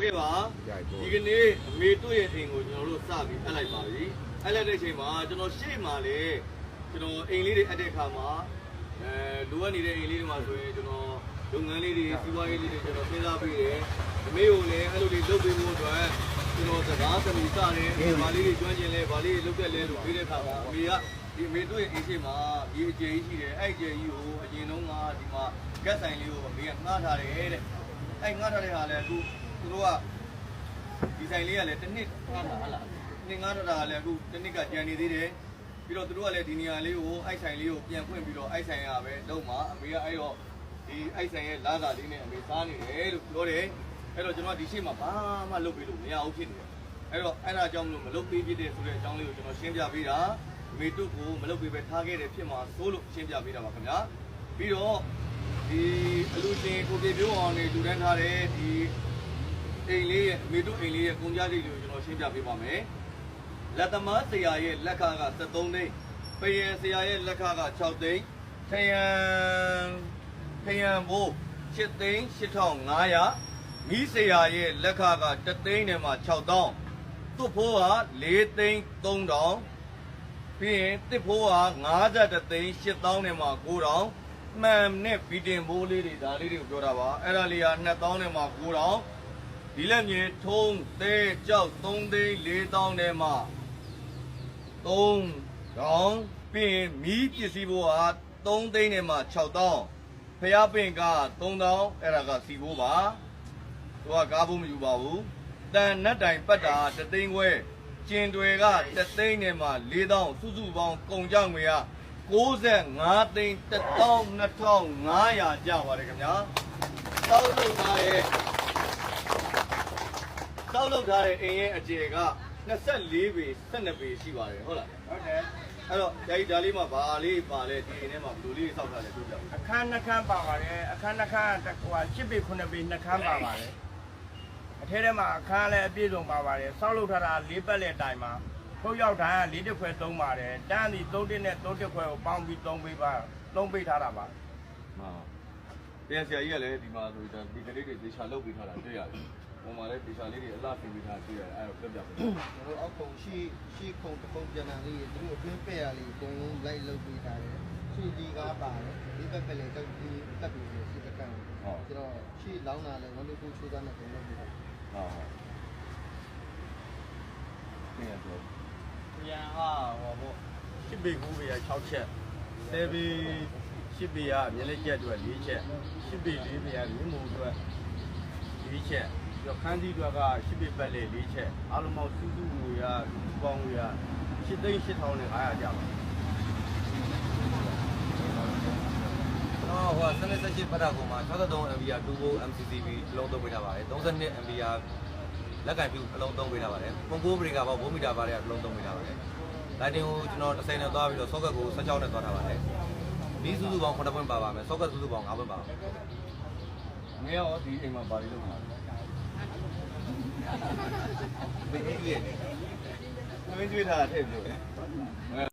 ဟုတ်ကဲ့ပါဒီကနေ့အမေတို့ရဲ့အိမ်ကိုကျွန်တော်တို့စပြီးအပ်လိုက်ပါပြီအပ်လိုက်တဲ့အချိန်မှာကျွန်တော်ရှေ့မှာလေကျွန်တော်အိမ်လေးတွေအပ်တဲ့အခါမှာအဲလိုအပ်နေတဲ့အိမ်လေးတွေမှာဆိုရင်ကျွန်တော်လုပ်ငန်းလေးတွေစီးပွားရေးလေးတွေကျွန်တော်စဉ်းစားပြီးတယ်အမေကိုလည်းအဲ့လိုလေးလုပ်ပေးဖို့အတွက်ကျွန်တော်စကားသမီးစတယ်ဗာလေးတွေကျွမ်းကျင်လဲဗာလေးတွေလုပ်တဲ့လဲလို့ပြီးတဲ့အခါမှာအမေကဒီအမေတို့ရဲ့အိမ်ရှိမှာဒီအကျယ်ကြီးရှိတယ်အဲ့အကျယ်ကြီးကိုအရင်တုန်းကဒီမှာကက်ဆိုင်လေးကိုအမေကငှားထားတယ်တဲ့အဲ့ငှားထားတဲ့ဟာလဲအခု သူတို့ကဒီဆိုင်လေးကလည်းတစ်နှစ်ငါးတာဟလားနှစ်ငါးတာကလည်းအခုတစ်နှစ်ကကြံနေသေးတယ်ပြီးတော့သူတို့ကလည်းဒီနေရာလေးကိုအိုက်ဆိုင်လေးကိုပြန်ဖွင့်ပြီးတော့အိုက်ဆိုင်ရပဲလုံးမှာအမေကအဲ့တော့ဒီအိုက်ဆိုင်ရဲ့လာတာလေးနဲ့အမေစားနေတယ်လို့ပြောတယ်အဲ့တော့ကျွန်တော်ဒီရှေ့မှာဘာမှလုပ်ပြီးလို့မရဘူးဖြစ်နေတယ်အဲ့တော့အဲ့ဒါကြောင့်မလို့မလုပ်ပေးဖြစ်တဲ့ဆိုတဲ့အကြောင်းလေးကိုကျွန်တော်ရှင်းပြပေးတာအမေတို့ကိုမလုပ်ပေးပဲထားခဲ့တယ်ဖြစ်မှာသို့လို့ရှင်းပြပေးတာပါခင်ဗျာပြီးတော့ဒီအလူရှင်ကိုပြေပြိုးအောင်နေလူတန်းထားတဲ့ဒီ အိမ်လေးရဲ့အမေတို့အိမ်လေးရဲ့ကုန်ကြလေးတွေကိုကျွန်တော်ရှင်းပြပေးပါမယ်။လက်သမားဆရာရဲ့လက်ခက73သိန်း၊ပယံဆရာရဲ့လက်ခက6သိန်း၊ထယံထယံဘိုး7သိန်း8500မိဆရာရဲ့လက်ခက3သိန်းနဲ့မှ6000သူ့ဖိုးက4သိန်း3000ပြီးရင်တစ်ဖိုးက52သိန်း8000နဲ့မှ9000မှန်နဲ့ဗီတင်ဘိုးလေးတွေဒါလေးတွေကိုပြောတာပါအဲ့ဒါလေးက2000နဲ့မှ9000 ဒီလက်မြေထုံးသေးကြောက်3သိန်း4000ထဲမှာ3တောင်းပြီးရင်မီးပစ္စည်းဘိုးဟာ3သိန်းထဲမှာ6000ဖျားပင်က3000အဲ့ဒါကစီဘိုးပါသူကကားဖို့မယူပါဘူးတန်နတ်တိုင်ပတ်တာ3သိန်းခွဲကျင်တွေက3သိန်းထဲမှာ4000စုစုပေါင်းကုန်ကြငွေက65သိန်း12500ကျပါတယ်ခင်ဗျာတောက်လို့သားရဲ့ တောက်လောက်ထားတဲ့အိမ်ရဲ့အကျယ်က24ပေ12ပေရှိပါတယ်ဟုတ်လားဟုတ်တယ်အဲ့တော့ဓာကြီးဒါလေးမှာဘာလေးပါလဲဒီအိမ်ထဲမှာဘယ်လိုလေးစောက်ထားလဲပြောပြပါအခန်းနှခမ်းပါပါတယ်အခန်းနှခမ်းဟို8ပေ9ပေနှခမ်းပါပါတယ်အထဲထဲမှာအခန်းလည်းအပြည့်စုံပါပါတယ်စောက်လုပ်ထားတာ၄ပတ်လက်တိုင်မှာထုတ်ရောက်တာ၄တစ်ခွဲသုံးပါတယ်တန်းဒီ3တစ်နဲ့3တစ်ခွဲကိုပေါင်းပြီး3ပေးပါ3ပေးထားတာပါမှန်ပြန်ဆရာကြီးကလည်းဒီမှာဆိုဒါဒီကလေးတွေဒေချာလုတ်ပြီးထားတာတွေ့ရတယ်။ ပုံမှာလည်းဒေချာလေးတွေအလှပြင်ပြီးထားတွေ့ရတယ်အဲ့တော့ပြောပြပါကျွန်တော်အောက်ခုံရှိရှိခုံတစ်ခုံပြန်လာလေးသူတို့အတွင်းပဲ့ရလေးအကုန်လုံးလိုက်လုပ်ပေးထားတယ်ရှိကြီးကားပါတယ်ဒီဘက်ပဲလေတောက်ကြီးတက်ပြီးရှိတကန်ကျွန်တော်ရှိလောင်းတာလဲဝန်လေးကိုချိုးသားနဲ့ပုံလုပ်ပေးတာ။ဟုတ်ဟုတ်။ပြန်ပြောပြန်ဟာဟောပေါ့8ပေ9ပေက6ချက်10ပေ10ပေကမျက်လက်ချက်အတွက်4ချက်10ပေ4ပေကမြင်းမူအတွက်4ချက် ပြီးတော့ခန်းစီအတွက်က10ပေပတ်လေ4ချက်အားလုံးပေါင်းစုစုငွေကပေါင်းငွေက7သိန်း8500ကျပါတော့ဟိုစနစ်ဆက်ချစ်ပတ်တာကောင်မှာ63 MB 2 volt MCCB အလုံးသုံးပေးထားပါတယ်32 MB လက်ကင်ပြူအလုံးသုံးပေးထားပါတယ်ပုံကိုဘရီကပေါ့ဘိုးမီတာပါတဲ့အလုံးသုံးပေးထားပါတယ်လိုက်တင်ကိုကျွန်တော်30နဲ့သွားပြီးတော့ socket ကို16နဲ့သွားထားပါတယ်ဒီစုစုပေါင်း9ပွင့်ပါပါမယ် socket စုစုပေါင်း5ပွင့်ပါပါ။ငယ်ရောဒီအိမ်မှာဘာလေးလုပ် မှာလဲမင်းကြီးရဲ့။မင်းကျွေးထားတာထည့်ပြောတယ်။